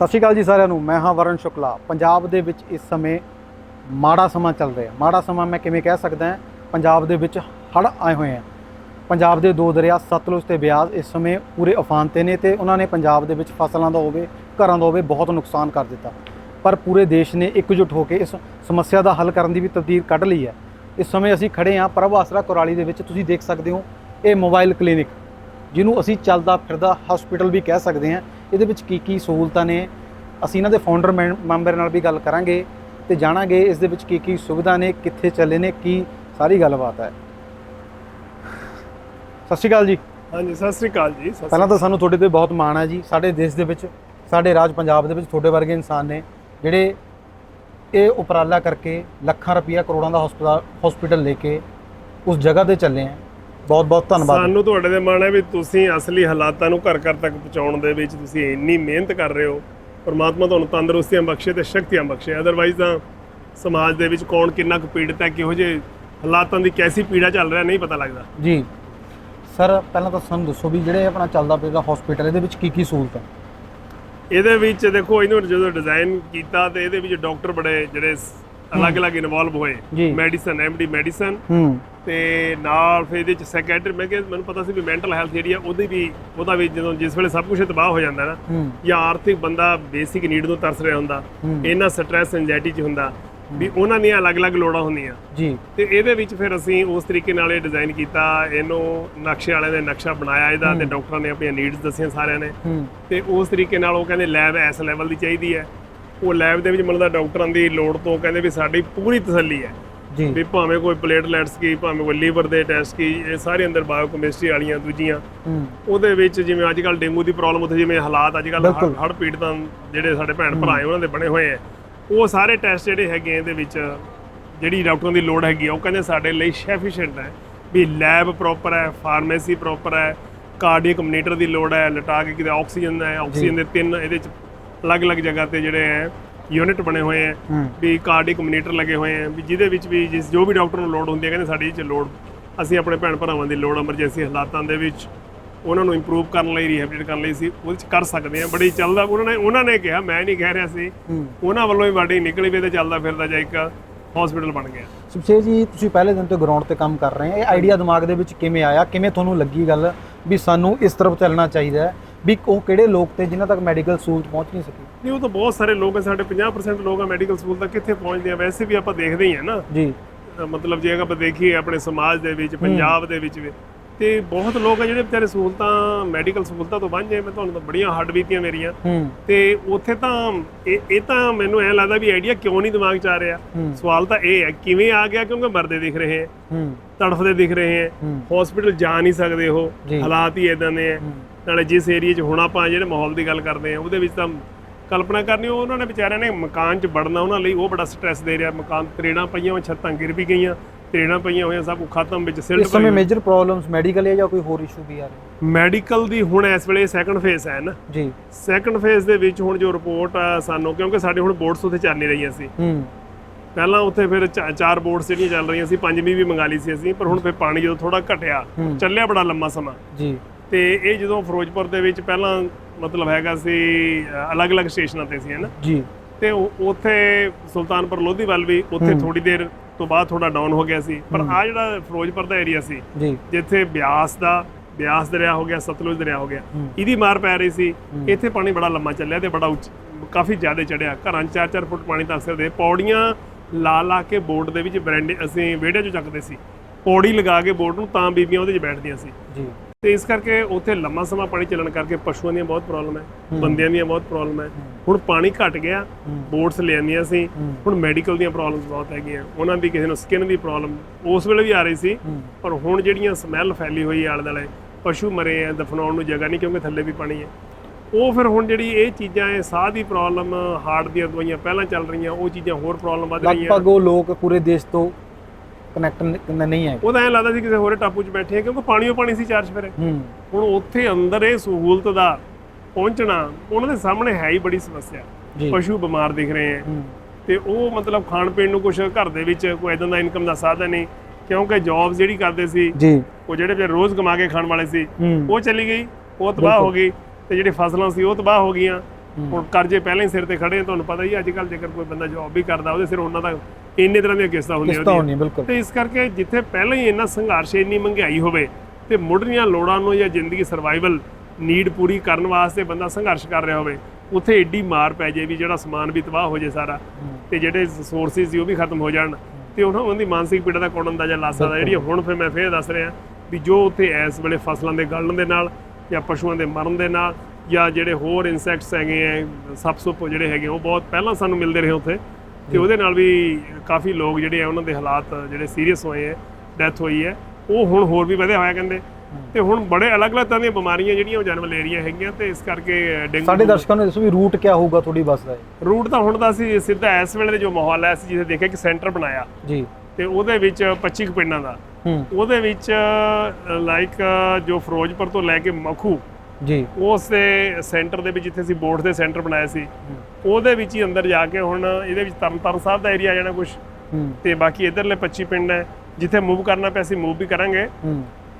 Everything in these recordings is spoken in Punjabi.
ਸਤਿ ਸ਼੍ਰੀ ਅਕਾਲ ਜੀ ਸਾਰਿਆਂ ਨੂੰ, ਮੈਂ ਹਾਂ ਵਰਨ ਸ਼ੁਕਲਾ। ਪੰਜਾਬ ਦੇ ਵਿੱਚ ਇਸ ਸਮੇਂ ਮਾੜਾ ਸਮਾਂ ਚੱਲ ਰਿਹਾ। ਮਾੜਾ ਸਮਾਂ ਮੈਂ ਕਿਵੇਂ ਕਹਿ ਸਕਦਾ ਪੰਜਾਬ ਦੇ ਵਿੱਚ ਹੜ੍ਹ ਆਏ ਹੋਏ ਆ। ਪੰਜਾਬ ਦੇ ਦੋ ਦਰਿਆ, ਸਤਲੁਜ ਤੇ ਬਿਆਸ ਇਸ ਸਮੇਂ ਪੂਰੇ ਉਫਾਨ ਤੇ ਨੇ ਤੇ ਉਹਨਾਂ ਨੇ ਪੰਜਾਬ ਦੇ ਵਿੱਚ ਫਸਲਾਂ ਦਾ ਹੋਵੇ, ਘਰਾਂ ਦਾ ਹੋਵੇ ਬਹੁਤ ਨੁਕਸਾਨ ਕਰ ਦਿੱਤਾ। ਪਰ ਪੂਰੇ ਦੇਸ਼ ਨੇ ਇਕਜੁੱਟ ਹੋ ਕੇ ਇਸ ਸਮੱਸਿਆ ਦਾ ਹੱਲ ਕਰਨ ਦੀ ਵੀ ਤਬਦੀਲ ਕੱਢ ਲਈ ਹੈ। ਇਸ ਸਮੇਂ ਅਸੀਂ ਖੜੇ ਹਾਂ ਪ੍ਰਭ ਆਸਰਾ ਕੁਰਾਲੀ ਦੇ ਵਿੱਚ। ਤੁਸੀਂ ਦੇਖ ਸਕਦੇ ਹੋ, ਇਹ ਮੋਬਾਈਲ ਕਲੀਨਿਕ, ਜਿਹਨੂੰ ਅਸੀਂ ਚੱਲਦਾ ਫਿਰਦਾ ਹਸਪੀਟਲ ਵੀ ਕਹਿ ਸਕਦੇ ਹਾਂ। ਇਹਦੇ ਵਿੱਚ ਕੀ ਕੀ ਸਹੂਲਤਾਂ ਨੇ? ਅਸੀਂ ਇਹਨਾਂ ਦੇ ਫਾਊਂਡਰ ਮੈਂਬਰ ਨਾਲ ਵੀ ਗੱਲ ਕਰਾਂਗੇ ਤੇ ਜਾਣਾਂਗੇ ਇਸ ਦੇ ਵਿੱਚ ਕੀ ਕੀ ਸੁਵਿਧਾ ਨੇ ਕਿੱਥੇ ਚੱਲੇ ਨੇ ਕੀ ਸਾਰੀ ਗੱਲਬਾਤ ਹੈ। ਸਤਿ ਸ਼੍ਰੀ ਅਕਾਲ ਜੀ। ਹਾਂਜੀ ਸਤਿ ਸ੍ਰੀ ਅਕਾਲ ਜੀ ਪਹਿਲਾਂ ਤਾਂ ਸਾਨੂੰ ਤੁਹਾਡੇ ਤੇ ਬਹੁਤ ਮਾਣ ਹੈ ਜੀ। ਸਾਡੇ ਦੇਸ਼ ਦੇ ਵਿੱਚ ਸਾਡੇ ਰਾਜ ਪੰਜਾਬ ਦੇ ਵਿੱਚ ਤੁਹਾਡੇ ਵਰਗੇ ਇਨਸਾਨ ਨੇ ਜਿਹੜੇ ਇਹ ਉਪਰਾਲਾ ਕਰਕੇ ਲੱਖਾਂ ਰੁਪਈਆ ਕਰੋੜਾਂ ਦਾ ਹਸਪਤਾਲ ਹਸਪੀਟਲ ਲੈ ਕੇ ਉਸ ਜਗ੍ਹਾ ਤੇ ਚੱਲੇ ਆ ਬਹੁਤ ਬਹੁਤ ਧੰਨਵਾਦ। ਸਾਨੂੰ ਤੁਹਾਡੇ ਦੇ ਮਾਣ ਹੈ ਵੀ ਤੁਸੀਂ ਅਸਲੀ ਹਾਲਾਤਾਂ ਨੂੰ ਘਰ ਘਰ ਤੱਕ ਪਹੁੰਚਾਉਣ ਦੇ ਵਿੱਚ ਤੁਸੀਂ ਇੰਨੀ ਮਿਹਨਤ ਕਰ ਰਹੇ ਹੋ। ਪਰਮਾਤਮਾ ਤੁਹਾਨੂੰ ਤੰਦਰੁਸਤੀਆਂ ਬਖਸ਼ੇ ਤੇ ਸ਼ਕਤੀਆਂ ਬਖਸ਼ੇ। ਅਦਰਵਾਈਜ਼ ਤਾਂ ਸਮਾਜ ਦੇ ਵਿੱਚ ਕੌਣ ਕਿੰਨਾ ਕੁ ਪੀੜਤ ਹੈ ਕਿਹੋ ਜਿਹੇ ਹਾਲਾਤਾਂ ਦੀ ਕੈਸੀ ਪੀੜਾ ਚੱਲ ਰਿਹਾ ਨਹੀਂ ਪਤਾ ਲੱਗਦਾ। ਜੀ। ਸਰ ਪਹਿਲਾਂ ਤਾਂ ਸਾਨੂੰ ਦੱਸੋ ਵੀ ਜਿਹੜੇ ਆਪਣਾ ਚੱਲਦਾ ਪਿਆ ਹਸਪੀਟਲ ਇਹਦੇ ਵਿੱਚ ਕੀ ਕੀ ਸਹੂਲਤ ਹੈ? ਇਹਦੇ ਵਿੱਚ ਦੇਖੋ ਇਹਨੂੰ ਜਦੋਂ ਡਿਜ਼ਾਈਨ ਕੀਤਾ ਤੇ ਇਹਦੇ ਵਿੱਚ ਡਾਕਟਰ ਬੜੇ ਜਿਹੜੇ ਅਲੱਗ-ਅਲੱਗ ਇਨਵੋਲਵ ਹੋਏ। ਮੈਡੀਸਨ ਐਮਡੀ ਮੈਡੀਸਨ ਹੂੰ। ਤੇ ਨਾਲ ਫਿਰ ਇਹਦੇ ਚ ਸੈਕਟਰੀ ਮੈਂ ਕਿਹਾ ਮੈਨੂੰ ਪਤਾ ਸੀ ਵੀ ਮੈਂਟਲ ਹੈਲਥ ਜਿਹੜੀ ਆ ਉਹਦੀ ਵੀ ਉਹਦਾ ਵੀ ਜਦੋਂ ਜਿਸ ਵੇਲੇ ਸਭ ਕੁਝ ਤਬਾਹ ਹੋ ਜਾਂਦਾ ਨਾ ਜਾਂ ਆਰਥਿਕ ਬੰਦਾ ਬੇਸਿਕ ਨੀਡ ਨੂੰ ਤਰਸ ਰਿਹਾ ਹੁੰਦਾ। ਇਹਨਾਂ ਸਟ੍ਰੈਸ ਐਂਜ਼ਾਇਟੀ ਚ ਹੁੰਦਾ ਵੀ ਉਹਨਾਂ ਦੀਆਂ ਅਲੱਗ-ਅਲੱਗ ਲੋੜਾਂ ਹੁੰਦੀਆਂ। ਜੀ। ਤੇ ਇਹਦੇ ਵਿੱਚ ਫਿਰ ਅਸੀਂ ਉਸ ਤਰੀਕੇ ਨਾਲ ਇਹ ਡਿਜ਼ਾਈਨ ਕੀਤਾ ਇਹਨੂੰ ਨਕਸ਼ੇ ਵਾਲਿਆਂ ਨੇ ਨਕਸ਼ਾ ਬਣਾਇਆ ਇਹਦਾ ਤੇ ਡਾਕਟਰਾਂ ਨੇ ਆਪਣੀਆਂ ਨੀਡਸ ਦੱਸੀਆਂ ਸਾਰਿਆਂ ਨੇ। ਤੇ ਉਸ ਤਰੀਕੇ ਨਾਲ ਉਹ ਕਹਿੰਦੇ ਲੈਬ ਇਸ ਲੈਵਲ ਦੀ ਚਾਹੀਦੀ ਹੈ। ਉਹ ਲੈਬ ਦੇ ਵਿੱਚ ਮਤਲਬ ਦਾ ਡਾਕਟਰਾਂ ਦੀ ਲੋੜ ਤੋਂ ਕਹਿੰਦੇ ਵੀ ਸਾਡੀ ਪੂਰੀ ਤਸੱਲੀ ਹੈ। ਵੀ ਭਾਵੇਂ ਕੋਈ ਪਲੇਟਲੈਟਸ ਕੀ ਭਾਵੇਂ ਕੋਈ ਲੀਵਰ ਦੇ ਟੈਸਟ ਕੀ ਇਹ ਸਾਰੇ ਅੰਦਰ ਬਾਇਓਕੈਮਿਸਟਰੀ ਵਾਲੀਆਂ ਦੂਜੀਆਂ। ਉਹਦੇ ਵਿੱਚ ਜਿਵੇਂ ਅੱਜ ਕੱਲ ਡੇਂਗੂ ਦੀ ਪ੍ਰੋਬਲਮ ਉੱਥੇ ਜਿਵੇਂ ਹਾਲਾਤ ਅੱਜ ਕੱਲ। ਹੜ੍ਹ ਪੀੜਤਾਂ ਜਿਹੜੇ ਸਾਡੇ ਭੈਣ ਭਰਾ ਹੈ। ਉਹਨਾਂ ਦੇ ਬਣੇ ਹੋਏ ਆ। ਉਹ ਸਾਰੇ ਟੈਸਟ ਜਿਹੜੇ ਹੈਗੇ ਇਹਦੇ ਵਿੱਚ ਜਿਹੜੀ ਡਾਕਟਰਾਂ ਦੀ ਲੋੜ ਹੈਗੀ ਉਹ ਕਹਿੰਦੇ ਸਾਡੇ ਲਈ ਸੈਫੀਸ਼ੀਐਂਟ ਹੈ। ਵੀ ਲੈਬ ਪ੍ਰੋਪਰ ਹੈ ਫਾਰਮੇਸੀ ਪ੍ਰੋਪਰ ਹੈ ਕਾਰਡੀਅਕ ਮੋਨੀਟਰ ਦੀ ਲੋੜ ਹੈ ਲਟਾ ਕੇ ਕਿਤੇ ਆਕਸੀਜਨ ਹੈ ਆਕਸੀਜਨ ਦੇ ਤਿੰਨ ਇਹਦੇ ਚ ਅਲੱਗ-ਅਲੱਗ ਜਗ੍ਹਾ ਤੇ ਜਿਹੜੇ ਹੈ ਯੂਨਿਟ ਬਣੇ ਹੋਏ ਆ। ਵੀ ਕਾਰਡਿਕ ਮੋਨੀਟਰ ਲੱਗੇ ਹੋਏ ਆ ਵੀ ਜਿਹਦੇ ਵਿੱਚ ਵੀ ਜਿਸ ਜੋ ਵੀ ਡਾਕਟਰ ਨੂੰ ਲੋੜ ਹੁੰਦੀ ਹੈ ਕਹਿੰਦੇ ਸਾਡੀ 'ਚ ਲੋੜ। ਅਸੀਂ ਆਪਣੇ ਭੈਣ ਭਰਾਵਾਂ ਦੀ ਲੋੜ ਐਮਰਜੈਂਸੀ ਹਾਲਾਤਾਂ ਦੇ ਵਿੱਚ। ਉਹਨਾਂ ਨੂੰ ਇੰਪਰੂਵ ਕਰਨ ਲਈ ਰੀਹੈਬਿਲਿਟ ਕਰਨ ਲਈ ਸੀ ਉਹਦੇ 'ਚ ਕਰ ਸਕਦੇ ਆ। ਬੜੀ ਚੱਲਦਾ ਉਹਨਾਂ ਨੇ ਉਹਨਾਂ ਨੇ ਕਿਹਾ ਮੈਂ ਨਹੀਂ ਕਹਿ ਰਿਹਾ ਸੀ। ਉਹਨਾਂ ਵੱਲੋਂ ਹੀ ਬਾਡੀ ਨਿਕਲੀ ਵੀ ਤੇ ਚੱਲਦਾ ਫਿਰਦਾ ਜਾ ਇੱਕ ਹਸਪੀਟਲ ਬਣ ਗਿਆ। ਸੁਖਸ਼ੇਰ ਜੀ ਤੁਸੀਂ ਪਹਿਲੇ ਦਿਨ ਤੋਂ ਗਰਾਊਂਡ ਤੇ ਕੰਮ ਕਰ ਰਹੇ ਹੋ ਇਹ ਆਈਡੀਆ ਦਿਮਾਗ ਦੇ ਵਿੱਚ ਕਿਵੇਂ ਆਇਆ? ਕਿਵੇਂ ਤੁਹਾਨੂੰ ਲੱਗੀ ਗੱਲ? ਵੀ ਸਾਨੂੰ ਇਸ ਤਰਫ ਚੱਲਣਾ ਚਾਹੀਦਾ ਹੈ। ਵੀ ਉਹ ਕਿਹੜੇ ਲੋਕ ਤੇ ਜਿਨ੍ਹਾਂ ਤੱਕ ਮੈਡੀਕਲ ਸਹੂਲਤ ਪਹੁੰਚ ਨਹੀਂ ਸਕੀ। ਨਹੀਂ ਉਹ ਤਾਂ ਬਹੁਤ ਸਾਰੇ ਲੋਕ ਆ ਸਾਡੇ 50% ਲੋਕ ਆ ਮੈਡੀਕਲ ਸਕੂਲ ਤੱਕ ਕਿੱਥੇ ਪਹੁੰਚਦੇ ਆ। ਵੈਸੇ ਵੀ ਆਪਾਂ ਦੇਖਦੇ ਹੀ ਆ ਨਾ। ਜੀ। ਮਤਲਬ ਜੇ ਆਪਾਂ ਦੇਖੀਏ ਆਪਣੇ ਸਮਾਜ ਦੇ ਵਿੱਚ ਪੰਜਾਬ ਦੇ ਵਿੱਚ ਵੀ ਤੇ ਬਹੁਤ ਲੋਕ ਆ ਜਿਹੜੇ ਵਿਚਾਰੇ ਸਹੂਲਤਾਂ ਮੈਡੀਕਲ ਸਹੂਲਤਾਂ ਤੋਂ ਵਾਂਝੇ ਮੈਂ ਤੁਹਾਨੂੰ ਤਾਂ ਬੜੀਆਂ ਹੱਡ ਬੀਤੀਆਂ ਮੇਰੀਆਂ। ਤੇ ਉੱਥੇ ਤਾਂ ਇਹ ਇਹ ਤਾਂ ਮੈਨੂੰ ਐ ਲੱਗਦਾ ਵੀ ਆਈਡੀਆ ਕਿਉਂ ਨਹੀਂ ਦਿਮਾਗ 'ਚ ਆ ਰਿਹਾ। ਸਵਾਲ ਤਾਂ ਇਹ ਹੈ ਕਿਵੇਂ ਆ ਗਿਆ? ਕਿਉਂਕਿ ਮਰਦੇ ਦਿਖ ਰਹੇ ਹੈ। ਤੜਫਦੇ ਦਿਖ ਰਹੇ ਹੈ। ਹਸਪੀਟਲ ਜਾ ਨਹੀਂ ਸਕਦੇ ਉਹ। ਹਾਲਾਤ ਹੀ ਇਦਾਂ ਦੇ ਹੂੰ। ਨਾਲੇ ਜਿਸ ਏਰੀਆ 'ਚ ਹੁਣ ਆਪਾਂ ਜਿਹੜੇ ਮਾਹੌਲ ਦੀ ਗੱਲ ਕਰਦੇ ਆ ਉਹਦੇ ਵਿੱਚ ਤਾਂ ਕਲਪਨਾ ਕਰਨੀ ਉਹ ਉਹਨਾਂ ਨੇ ਵਿਚਾਰਿਆਂ ਨੇ ਮਕਾਨ 'ਚ ਵੜਨਾ ਉਹਨਾਂ ਲਈ ਉਹ ਬੜਾ ਸਟ੍ਰੈਸ ਦੇ ਰਿਹਾ। ਮਕਾਨ ਤਰੇੜਾਂ ਪਈਆਂ ਹੋਈਆਂ ਛੱਤਾਂ ਗਿਰ ਵੀ ਗਈਆਂ ਤਰੇੜਾਂ ਪਈਆਂ ਹੋਈਆਂ ਸਭ ਖਤਮ ਵਿੱਚ ਸਿਲਟ ਇਸ ਸਮੇਂ ਮੇਜਰ ਪ੍ਰੋਬਲਮਸ ਮੈਡੀਕਲ ਹੈ ਜਾਂ ਕੋਈ ਹੋਰ ਇਸ਼ੂ ਵੀ ਆ ਰਿਹਾ? ਮੈਡੀਕਲ ਦੀ ਹੁਣ ਇਸ ਵੇਲੇ ਸੈਕੰਡ ਫੇਸ ਹੈ ਨਾ। ਜੀ। ਸੈਕੰਡ ਫੇਸ ਦੇ ਵਿੱਚ ਹੁਣ ਜੋ ਰਿਪੋਰਟ ਆ ਸਾਨੂੰ ਕਿਉਂਕਿ ਸਾਡੇ ਹੁਣ ਬੋਰਡਸ ਉੱਥੇ ਚੱਲ ਨਹੀਂ ਰਹੀਆਂ ਸੀ। ਹੂੰ। ਪਹਿਲਾਂ ਉੱਥੇ ਫਿਰ ਚਾਰ ਬੋਰਡਸ ਜਿਹੜੀਆਂ ਚੱਲ ਰਹੀਆਂ ਸੀ ਪੰਜਵੀਂ ਵੀ ਮੰਗਾ ਲਈ ਸੀ ਅਸੀਂ ਪਰ ਹੁਣ ਫਿਰ ਪਾਣੀ ਜਦੋਂ ਥੋੜਾ ਘਟਿਆ। ਚੱਲਿਆ ਬੜਾ ਲੰਮਾ ਸਮਾਂ। ਜੀ। ਤੇ ਇਹ ਜਦੋਂ ਫਿਰੋਜ਼ਪੁਰ ਦੇ ਵਿੱਚ ਪਹਿਲਾਂ ਮਤਲਬ ਹੈਗਾ ਸੀ ਅਲੱਗ-ਅਲੱਗ ਸਟੇਸ਼ਨਾਂ ਤੇ ਸੀ ਹਨਾ ਜੀ। ਤੇ ਉੱਥੇ ਸੁਲਤਾਨਪੁਰ ਲੋਧੀ ਵੱਲ ਵੀ ਉੱਥੇ ਥੋੜੀ ਦੇਰ ਤੋਂ ਬਾਅਦ ਥੋੜਾ ਡਾਊਨ ਹੋ ਗਿਆ ਸੀ। ਪਰ ਆ ਜਿਹੜਾ ਫਿਰੋਜ਼ਪੁਰ ਦਾ ਏਰੀਆ ਸੀ ਜਿੱਥੇ ਬਿਆਸ ਦਾ ਬਿਆਸ ਦਰਿਆ ਹੋ ਗਿਆ ਸਤਲੁਜ ਦਰਿਆ ਹੋ ਗਿਆ ਹੂੰ। ਇਹਦੀ ਮਾਰ ਪੈ ਰਹੀ ਸੀ। ਇੱਥੇ ਪਾਣੀ ਬੜਾ ਲੰਮਾ ਚੱਲਿਆ ਤੇ ਬੜਾ ਉੱਚ ਕਾਫੀ ਜ਼ਿਆਦਾ ਚੜਿਆ। ਘਰਾਂ 'ਚ 4-4 ਫੁੱਟ ਪਾਣੀ ਤਾਂ ਅਕਸਰ ਦੇ ਪੌੜੀਆਂ ਲਾ ਲਾ ਕੇ ਬੋਰਡ ਦੇ ਵਿੱਚ ਬਰੈਂਡੇ ਅਸੀਂ ਵਿਹੜੇ 'ਚ ਚੱਕਦੇ ਸੀ। ਪੌੜੀ ਲਗਾ ਕੇ ਬੋਰਡ ਨੂੰ ਤਾਂ ਬੀਬੀਆਂ ਉਹਦੇ 'ਚ ਬੈਠਦੀਆਂ ਸੀ। ਜੀ। ਤੇ ਇਸ ਕਰਕੇ ਉੱਥੇ ਲੰਮਾ ਸਮਾਂ ਪਾਣੀ ਚੱਲਣ ਕਰਕੇ ਪਸ਼ੂਆਂ ਦੀਆਂ ਬਹੁਤ ਪ੍ਰੋਬਲਮ ਹੈ ਬੰਦਿਆਂ ਦੀਆਂ ਬਹੁਤ ਪ੍ਰੋਬਲਮ ਹੈ। ਹੁਣ ਪਾਣੀ ਘਟ ਗਿਆ। ਬੋਟਸ ਲੈ ਆਉਂਦੀਆਂ ਸੀ। ਹੁਣ ਮੈਡੀਕਲ ਦੀਆਂ ਪ੍ਰੋਬਲਮਸ ਬਹੁਤ ਹੈਗੀਆਂ। ਉਹਨਾਂ ਦੀ ਕਿਸੇ ਨੂੰ ਸਕਿਨ ਦੀ ਪ੍ਰੋਬਲਮ ਉਸ ਵੇਲੇ ਵੀ ਆ ਰਹੀ ਸੀ ਪਰ ਹੁਣ ਜਿਹੜੀਆਂ ਸਮੈਲ ਫੈਲੀ ਹੋਈ ਆਲੇ ਦੁਆਲੇ ਪਸ਼ੂ ਮਰੇ ਆ ਦਫਨਾਉਣ ਨੂੰ ਜਗ੍ਹਾ ਨਹੀਂ ਕਿਉਂਕਿ ਥੱਲੇ ਵੀ ਪਾਣੀ ਹੈ। ਉਹ ਫਿਰ ਹੁਣ ਜਿਹੜੀ ਇਹ ਚੀਜ਼ਾਂ ਹੈ ਸਾਹ ਦੀ ਪ੍ਰੋਬਲਮ ਹਾਰਟ ਦੀਆਂ ਦਵਾਈਆਂ ਪਹਿਲਾਂ ਚੱਲ ਰਹੀਆਂ ਉਹ ਚੀਜ਼ਾਂ ਹੋਰ ਪ੍ਰੋਬਲਮ ਵੱਧ ਰਹੀਆਂ। ਲਗਭਗ ਉਹ ਲੋਕ ਪੂਰੇ ਦੇਸ਼ ਤੋਂ ਕਨੈਕਟ ਨਹੀਂ ਹੈ ਉਹਦਾ ਐਂ ਲੱਗਦਾ ਸੀ ਕਿਸੇ ਹੋਰੇ ਟਾਪੂ 'ਚ ਬੈਠੇ ਆ ਕਿਉਂਕਿ ਪਾਣੀ ਉਹ ਪਾਣੀ ਸੀ ਚਾਰ ਚਫੇਰੇ। ਹੂੰ। ਹੁਣ ਉੱਥੇ ਅੰਦਰ ਇਹ ਸਹੂਲਤ ਦਾ ਪਹੁੰਚਣਾ ਉਹਨਾਂ ਦੇ ਸਾਹਮਣੇ ਹੈ ਹੀ ਬੜੀ ਸਮੱਸਿਆ। ਪਸ਼ੂ ਬਿਮਾਰ ਦਿਖ ਰਹੇ ਆ। ਤੇ ਉਹ ਮਤਲਬ ਖਾਣ ਪੀਣ ਨੂੰ ਕੁਝ ਘਰ ਦੇ ਵਿੱਚ ਕੋਈ ਇਦਾਂ ਦਾ ਇਨਕਮ ਦਾ ਸਾਧਨ ਨਹੀਂ ਕਿਉਂਕਿ ਜੌਬਸ ਜਿਹੜੀ ਕਰਦੇ ਸੀ ਜੀ। ਉਹ ਜਿਹੜੇ ਫਿਰ ਰੋਜ਼ ਕਮਾ ਕੇ ਖਾਣ ਵਾਲੇ ਸੀ ਉਹ ਚਲੀ ਗਈ ਉਹ ਤਬਾਹ ਹੋ ਗਈ ਤੇ ਜਿਹੜੀ ਫਸਲਾਂ ਸੀ ਉਹ ਤਬਾਹ ਹੋ ਗਈਆਂ। ਹੁਣ ਕਰਜ਼ੇ ਪਹਿਲਾਂ ਹੀ ਸਿਰ ਤੇ ਖੜੇ ਆ ਤੁਹਾਨੂੰ ਪਤਾ ਹੀ ਅੱਜ ਕੱਲ ਜੇਕਰ ਕੋਈ ਬੰਦਾ ਜੌਬ ਵੀ ਕਰਦਾ ਉਹਦੇ ਸਿਰ ਉਹਨਾਂ ਦਾ ਇੰਨੇ ਤਰ੍ਹਾਂ ਦੀਆਂ ਕਿਸ਼ਤਾਂ ਹੁੰਦੀਆਂ ਕਿਸ਼ਤਾਂ ਉਹਦੀਆਂ। ਹੋਣੀ ਬਿਲਕੁਲ। ਤੇ ਇਸ ਕਰਕੇ ਜਿੱਥੇ ਪਹਿਲਾਂ ਹੀ ਇੰਨਾ ਸੰਘਰਸ਼ ਇੰਨੀ ਮਹਿੰਗਾਈ ਹੋਵੇ ਤੇ ਮੁੱਢਲੀਆਂ ਲੋੜਾਂ ਨੂੰ ਜਾਂ ਜ਼ਿੰਦਗੀ ਸਰਵਾਈਵਲ ਨੀਡ ਪੂਰੀ ਕਰਨ ਵਾਸਤੇ ਬੰਦਾ ਸੰਘਰਸ਼ ਕਰ ਰਿਹਾ ਹੋਵੇ ਉੱਥੇ ਏਡੀ ਮਾਰ ਪੈ ਜੇ ਵੀ ਜਿਹੜਾ ਸਮਾਨ ਵੀ ਤਬਾਹ ਹੋ ਜੇ ਸਾਰਾ ਤੇ ਜਿਹੜੇ ਸੋਰਸਿਸ ਸੀ ਉਹ ਵੀ ਖਤਮ ਹੋ ਜਾਣ। ਤੇ ਉਹਨਾਂ ਉਹਦੀ ਮਾਨਸਿਕ ਪੀੜਾ ਦਾ ਕੌਣ ਅੰਦਾਜ਼ਾ ਲਾ ਸਕਦਾ? ਜਿਹੜੀ ਹੁਣ ਫਿਰ ਮੈਂ ਫੇਰ ਦੱਸ ਰਿਹਾ ਵੀ ਜੋ ਉੱਥੇ ਇਸ ਵੇਲੇ ਫਸਲਾਂ ਦੇ ਗਲਣ ਦੇ ਨਾਲ ਜਾਂ ਪਸ਼ੂਆਂ ਦੇ ਮਰਨ ਦੇ ਨਾਲ ਜਾਂ ਜਿਹੜੇ ਹੋਰ ਇਨਸੈਕਟਸ ਹੈਗੇ ਆ ਸੱਪ ਸੁੱਪ ਜਿਹੜੇ ਹੈਗੇ ਉਹ ਬਹੁਤ ਪਹਿਲਾਂ ਸਾਨੂੰ ਮਿਲਦੇ ਰਹੇ ਉੱਥੇ। ਤੇ ਉਹਦੇ ਨਾਲ ਵੀ ਕਾਫੀ ਲੋਕ ਜਿਹੜੇ ਆ ਉਹਨਾਂ ਦੇ ਹਾਲਾਤ ਜਿਹੜੇ ਸੀਰੀਅਸ ਹੋਏ ਆ ਡੈਥ ਹੋਈ ਹੈ ਉਹ ਹੁਣ ਹੋਰ ਵੀ ਵਧਿਆ ਹੋਇਆ ਕਹਿੰਦੇ। ਤੇ ਹੁਣ ਬੜੇ ਅਲੱਗ-ਅਲੱਗ ਤਰ੍ਹਾਂ ਦੀਆਂ ਬਿਮਾਰੀਆਂ ਜਿਹੜੀਆਂ ਉਹ ਜਨਮ ਲੈ ਰਹੀਆਂ ਹੈਗੀਆਂ ਤੇ ਇਸ ਕਰਕੇ ਡੇਂਗੂ ਸਾਡੇ ਦਰਸ਼ਕਾਂ ਨੂੰ ਦੱਸੋ ਵੀ ਰੂਟ ਕੀ ਹੋਊਗਾ ਤੁਹਾਡੀ ਬੱਸ ਦਾ? ਰੂਟ ਤਾਂ ਹੁਣ ਦਾ ਅਸੀਂ ਸਿੱਧਾ ਇਸ ਵੇਲੇ ਦੇ ਜੋ ਮਾਹੌਲ ਹੈ ਅਸੀਂ ਜਿੱਥੇ ਦੇਖਿਆ ਕਿ ਸੈਂਟਰ ਬਣਾਇਆ। ਜੀ। ਤੇ ਉਹਦੇ ਵਿੱਚ 25 ਕੁ ਪਿੰਡਾਂ ਦਾ। ਉਹਦੇ ਵਿੱਚ ਲਾਈਕ ਜੋ ਫਿਰੋਜ਼ਪੁਰ ਤੋਂ ਲੈ ਕੇ ਮਖੂ ਜੀ। ਉਸ ਦੇ ਸੈਂਟਰ ਦੇ ਵਿੱਚ ਜਿੱਥੇ ਅਸੀਂ ਬੋਰਡ ਦੇ ਸੈਂਟਰ ਬਣਾਇਆ ਸੀ ਉਹਦੇ ਵਿੱਚ ਹੀ ਅੰਦਰ ਜਾ ਕੇ ਹੁਣ ਇਹਦੇ ਵਿੱਚ ਤਰਨਤਾਰਨ ਸਾਹਿਬ ਦਾ ਏਰੀਆ ਆ ਜਾਣਾ ਕੁਝ ਤੇ ਬਾਕੀ ਇਧਰਲੇ 25 ਪਿੰਡ ਹੈ ਜਿੱਥੇ ਮੂਵ ਕਰਨਾ ਪਿਆ ਅਸੀਂ ਮੂਵ ਵੀ ਕਰਾਂਗੇ।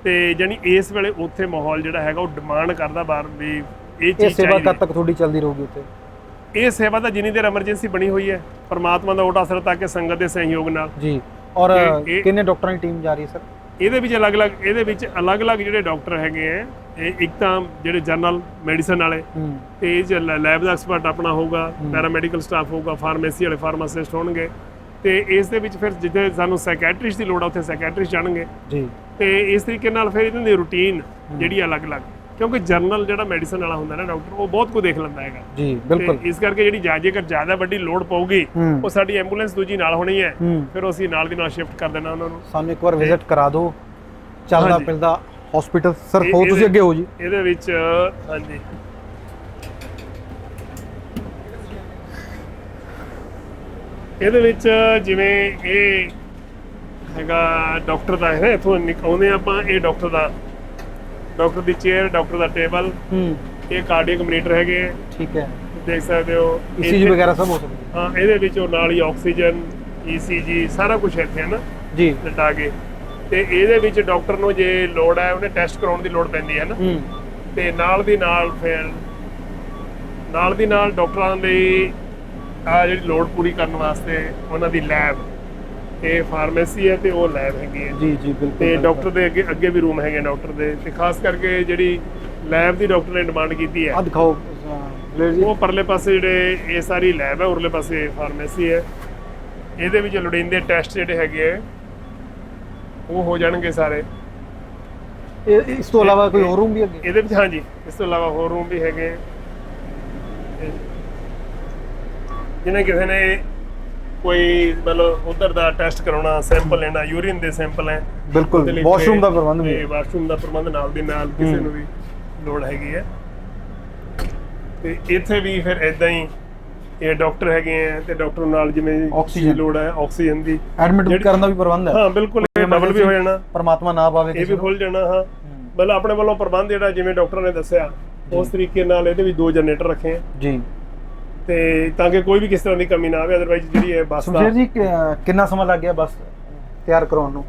ਤੇ ਜਾਨੀ ਇਸ ਵੇਲੇ ਉੱਥੇ ਮਾਹੌਲ ਜਿਹੜਾ ਹੈਗਾ ਉਹ ਡਿਮਾਂਡ ਕਰਦਾ ਬਾਰ ਵੀ ਇਹ ਚੀਜ਼ ਸੇਵਾ ਕਦ ਤੱਕ ਤੁਹਾਡੀ ਚੱਲਦੀ ਰਹੂਗੀ ਉੱਥੇ? ਇਹ ਸੇਵਾ ਤਾਂ ਜਿੰਨੀ ਦੇਰ ਐਮਰਜੈਂਸੀ ਬਣੀ ਹੋਈ ਹੈ ਪਰਮਾਤਮਾ ਦਾ ਓਟ ਆਸਰਾ ਤਾਂ ਕਿ ਸੰਗਤ ਦੇ ਸਹਿਯੋਗ ਨਾਲ। ਜੀ। ਔਰ ਕਿੰਨੇ ਡਾਕਟਰਾਂ ਦੀ ਟੀਮ ਜਾ ਰਹੀ ਹੈ ਸਰ? ਇਹਦੇ ਵਿੱਚ ਅਲੱਗ-ਅਲੱਗ ਇਹਦੇ ਵਿੱਚ ਅਲੱਗ-ਅਲੱਗ ਜਿਹੜੇ ਡਾਕਟਰ ਹੈਗੇ ਆ ਇਹ ਇੱਕ ਤਾਂ ਜਿਹੜੇ ਜਨਰਲ ਮੈਡੀਸਨ ਵਾਲੇ ਤੇ ਇਹ ਲੈਬ ਦਾ ਐਕਸਪਰਟ ਆਪਣਾ ਹੋਊਗਾ ਪੈਰਾਮੈਡੀਕਲ ਸਟਾਫ ਹੋਊਗਾ ਫਾਰਮੇਸੀ ਵਾਲੇ ਫਾਰਮਾਸਿਸਟ ਹੋਣਗੇ ਤੇ ਇਸ ਦੇ ਵਿੱਚ ਫਿਰ ਜਿੱਥੇ ਸਾਨੂੰ ਸਾਈਕੈਟ੍ਰਿਸਟ ਦੀ ਲੋੜ ਆ ਉੱਥੇ ਸਾਈਕੈਟ੍ਰਿਸਟ ਜਾਣਗੇ। ਜੀ। ਤੇ ਇਸ ਤਰੀਕੇ ਨਾਲ ਫਿਰ ਇਹਨਾਂ ਦੀ ਰੂਟੀਨ ਜਿਹੜੀ ਅਲੱਗ-ਅਲੱਗ। ਕਿਉਂਕਿ ਜਨਰਲ ਜਿਹੜਾ ਮੈਡੀਸਨ ਵਾਲਾ ਹੁੰਦਾ ਨਾ ਡਾਕਟਰ ਉਹ ਬਹੁਤ ਕੁਝ ਦੇਖ ਲੈਂਦਾ ਹੈਗਾ। ਜੀ ਬਿਲਕੁਲ। ਇਸ ਕਰਕੇ ਜਿਹੜੀ ਜਾ- ਜੇਕਰ ਜ਼ਿਆਦਾ ਵੱਡੀ ਲੋਡ ਪਊਗੀ ਉਹ ਸਾਡੀ ਐਂਬੂਲੈਂਸ ਦੂਜੀ ਨਾਲ ਹੋਣੀ ਹੈ। ਫਿਰ ਅਸੀਂ ਨਾਲ ਦੀ ਨਾਲ ਸ਼ਿਫਟ ਕਰ ਦੇਣਾ ਉਹਨਾਂ ਨੂੰ। ਸਾਨੂੰ ਇੱਕ ਵਾਰ ਵਿਜ਼ਿਟ ਕਰਾ ਦਿਓ। ਚੱਲਦਾ ਹਾਂਜੀ। ਹਸਪੀਟਲ ਸਰ ਹੋ ਤੁਸੀਂ ਅੱਗੇ ਹੋ ਜੀ। ਇਹਦੇ ਵਿੱਚ ਹਾਂਜੀ। ਇਹਦੇ ਵਿੱਚ ਜਿਵੇਂ ਇਹ ਹੈਗਾ ਡਾਕਟਰ ਦਾ ਹੈ ਇਥੋਂ ਨਿਕਾਉਂਦੇ ਆਪਾਂ ਇਹ ਡਾਕਟਰ ਦਾ। ਡਾਕਟਰ ਦੀ ਚੇਅਰ ਡਾਕਟਰ ਦਾ ਟੇਬਲ ਹੂੰ। ਇਹ ਕਾਰਡੀਅਕ ਮੀਟਰ ਹੈਗੇ ਠੀਕ ਹੈ। ਦੇਖ ਸਕਦੇ ਹੋ ਈਸੀਜੀ ਇੱਥੇ- ਵਗੈਰਾ ਸਭ ਹੋ ਸਕਦੀ। ਹੈ ਹਾਂ ਇਹਦੇ ਵਿੱਚ ਉਹ ਨਾਲ ਹੀ ਆਕਸੀਜਨ ਈਸੀਜੀ ਸਾਰਾ ਕੁਝ ਇੱਥੇ ਹੈ ਨਾ। ਜੀ। ਲਟਾ ਕੇ। ਤੇ ਇਹਦੇ ਵਿੱਚ ਡਾਕਟਰ ਨੂੰ ਜੇ ਲੋੜ ਹੈ ਉਹਨੇ ਟੈਸਟ ਕਰਾਉਣ ਦੀ ਲੋੜ ਪੈਂਦੀ ਹੈ ਨਾ। ਹੂੰ। ਤੇ ਨਾਲ ਦੀ ਨਾਲ ਫਿਰ ਨਾਲ ਦੀ ਨਾਲ ਡਾਕਟਰਾਂ ਦੀ ਆ ਜਿਹੜੀ ਲੋੜ ਪੂਰੀ ਕਰਨ ਵਾਸਤੇ ਉਹਨਾਂ ਦੀ ਲੈਬ ਇਹ ਫਾਰਮੇਸੀ ਹੈ ਤੇ ਉਹ ਲੈਬ ਹੈਗੀ ਹੈ। ਜੀ ਜੀ ਬਿਲਕੁਲ ਤੇ। ਡਾਕਟਰ ਦੇ ਅੱਗੇ ਅੱਗੇ ਵੀ ਰੂਮ ਹੈਗੇ ਡਾਕਟਰ ਦੇ ਤੇ ਖਾਸ ਕਰਕੇ ਜਿਹੜੀ ਲੈਬ ਦੀ ਡਾਕਟਰ ਨੇ ਡਿਮਾਂਡ ਕੀਤੀ ਹੈ। ਆਹ ਦਿਖਾਓ। ਜੀ। ਉਹ ਪਰਲੇ ਪਾਸੇ ਜਿਹੜੇ ਇਹ ਸਾਰੀ ਲੈਬ ਹੈ ਉਰਲੇ ਪਾਸੇ ਫਾਰਮੇਸੀ ਹੈ। ਇਹਦੇ ਵਿੱਚ ਲੋੜੀਂਦੇ ਟੈਸਟ ਜਿਹੜੇ ਹੈਗੇ ਆ ਉਹ ਹੋ ਜਾਣਗੇ ਸਾਰੇ। ਇਹ ਇਸ ਤੋਂ ਇਲਾਵਾ ਕੋਈ ਹੋਰ ਰੂਮ ਵੀ ਅੱਗੇ ਇਹਦੇ ਵਿੱਚ ਹਾਂਜੀ ਇਸ ਤੋਂ ਇਲਾਵਾ ਹੋਰ ਰੂਮ ਵੀ ਹੈਗੇ। ਆ। ਤੇ ਜਿਹਨੇ ਕਿਸੇ ਨੇ ਕੋਈ ਮਤਲਬ ਉਧਰ ਦਾ ਟੈਸਟ ਕਰਾਉਣਾ ਸੈਂਪਲ ਲੈਣਾ ਯੂਰੀਨ ਦੇ ਸੈਂਪਲ ਹੈ। ਬਿਲਕੁਲ ਲਈ ਵਾਸ਼ਰੂਮ ਦਾ ਪ੍ਰਬੰਧ ਵੀ ਤੇ ਵਾਸ਼ਰੂਮ ਦਾ ਪ੍ਰਬੰਧ ਨਾਲ ਦੀ ਨਾਲ ਕਿਸੇ ਨੂੰ ਵੀ ਲੋੜ ਹੈਗੀ ਹੈ। ਤੇ ਇੱਥੇ ਵੀ ਫਿਰ ਇਦਾਂ ਹੀ ਇਹ ਡਾਕਟਰ ਹੈਗੇ ਆ ਤੇ ਡਾਕਟਰ ਨਾਲ ਜਿਵੇਂ ਆਕਸੀਜਨ। ਲੋੜ ਹੈ ਆਕਸੀਜਨ ਦੀ। ਐਡਮਿਟ ਜਿਹੜੀ- ਕਰਨ ਦਾ ਵੀ ਪ੍ਰਬੰਧ ਹੈ। ਹਾਂ ਬਿਲਕੁਲ। ਡਬਲ ਵੀ ਹੋ ਜਾਣਾ। ਪਰਮਾਤਮਾ ਨਾ ਪਾਵੇ ਇਹ ਵੀ ਖੁੱਲ ਜਾਣਾ ਹਾਂ। ਮਤਲਬ ਆਪਣੇ ਵੱਲੋਂ ਪ੍ਰਬੰਧ ਜਿਹੜਾ ਜਿਵੇਂ ਡਾਕਟਰ ਨੇ ਦੱਸਿਆ ਉਸ ਤਰੀਕੇ ਨਾਲ ਇਹਦੇ ਵਿੱਚ ਦੋ ਜਨਰੇਟਰ ਰੱਖੇ ਆ। ਜੀ। ਤੇ ਤਾਂ ਕਿ ਕੋਈ ਵੀ ਕਿਸ ਤਰ੍ਹਾਂ ਦੀ ਕਮੀ ਨਾ ਆਵੇ ਅਦਰਵਾਈਜ਼ ਜਿਹੜੀ ਹੈ ਬੱਸ ਦਾ ਸੁਖਜੀਤ ਜੀ ਕਿ- ਕਿੰਨਾ ਸਮਾਂ ਲੱਗ ਗਿਆ ਬਸ ਤਿਆਰ ਕਰਾਉਣ ਨੂੰ?